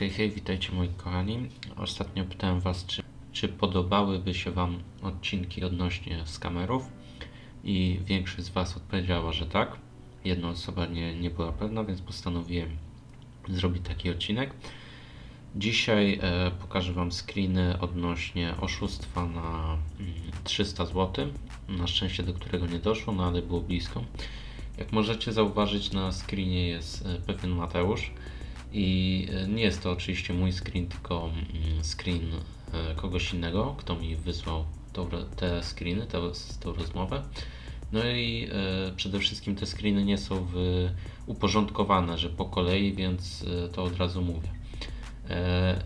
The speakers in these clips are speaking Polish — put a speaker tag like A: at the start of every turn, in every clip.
A: Hej, hej, witajcie moi kochani. Ostatnio pytałem Was, czy, czy podobałyby się Wam odcinki odnośnie skamerów i większość z Was odpowiedziała, że tak. Jedna osoba nie, nie była pewna, więc postanowiłem zrobić taki odcinek. Dzisiaj e, pokażę Wam screeny odnośnie oszustwa na mm, 300 zł. Na szczęście do którego nie doszło, no ale było blisko. Jak możecie zauważyć na screenie jest e, pewien Mateusz i e, nie jest to oczywiście mój screen, tylko mm, screen e, kogoś innego, kto mi wysłał te screeny, tę, tą rozmowę. No i e, przede wszystkim te screeny nie są w, uporządkowane, że po kolei, więc to od razu mówię.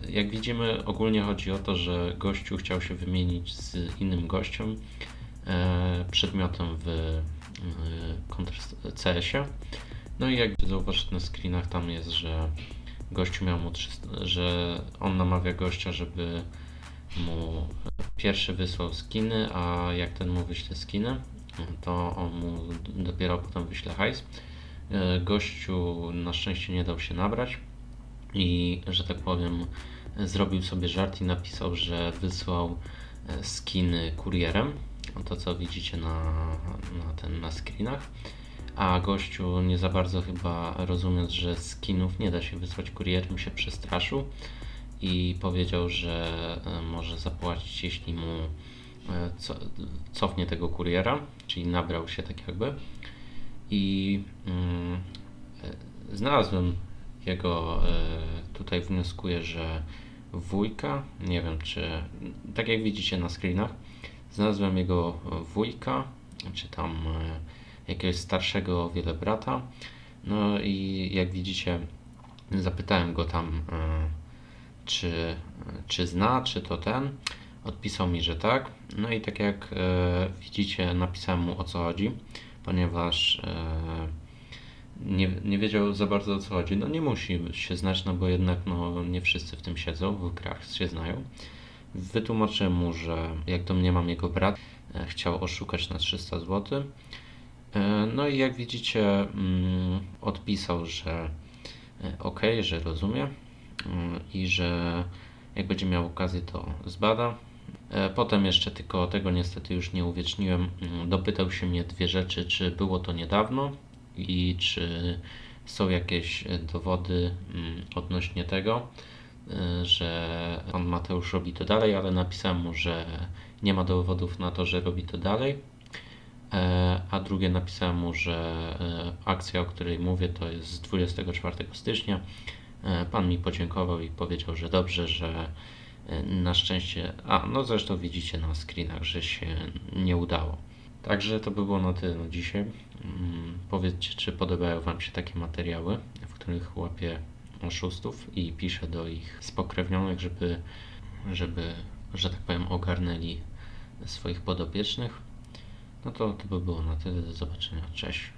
A: Jak widzimy, ogólnie chodzi o to, że gościu chciał się wymienić z innym gościem przedmiotem w CS-ie. No i jak zauważyć na screenach, tam jest, że gościu miał mu 300, że on namawia gościa, żeby mu pierwszy wysłał skiny, a jak ten mu wyśle skiny, to on mu dopiero potem wyśle hajs. E, Gościu na szczęście nie dał się nabrać i, że tak powiem, zrobił sobie żart i napisał, że wysłał e, skiny kurierem. To co widzicie na, na, ten, na screenach. A gościu nie za bardzo chyba rozumiejąc, że skinów nie da się wysłać kurierem, się przestraszył i powiedział, że e, może zapłacić, jeśli mu e, co, cofnie tego kuriera, czyli nabrał się tak jakby. I mm, e, znalazłem jego, tutaj wnioskuję, że wujka, nie wiem czy, tak jak widzicie na screenach, znalazłem jego wujka, czy tam jakiegoś starszego o wiele brata. No i jak widzicie, zapytałem go tam, e, czy, czy zna, czy to ten. Odpisał mi, że tak. No i tak jak e, widzicie, napisałem mu o co chodzi, ponieważ e, nie, nie wiedział za bardzo o co chodzi. No nie musi się znać, no bo jednak no, nie wszyscy w tym siedzą, w grach się znają. Wytłumaczyłem mu, że jak do mnie mam jego brat, chciał oszukać na 300 zł. E, No i jak widzicie, mm, odpisał, że ok, że rozumie mm, i że jak będzie miał okazję, to zbada. E, Potem jeszcze tylko tego niestety już nie uwieczniłem. mm, Dopytał się mnie dwie rzeczy, czy było to niedawno i czy są jakieś e, dowody odnośnie tego, e, że pan Mateusz robi to dalej, ale napisałem mu, że nie ma dowodów na to, że robi to dalej. E, A drugie napisałem mu, że e, akcja, o której mówię, to jest z 24 stycznia. E, Pan mi podziękował i powiedział, że dobrze, że na szczęście, a no zresztą widzicie na screenach, że się nie udało. Także to by było na tyle na dzisiaj. Mm, Powiedzcie, czy podobają Wam się takie materiały, w których łapię oszustów i piszę do ich spokrewnionych, żeby, żeby, że tak powiem, ogarnęli swoich podopiecznych. No to to by było na tyle. Do zobaczenia. Cześć.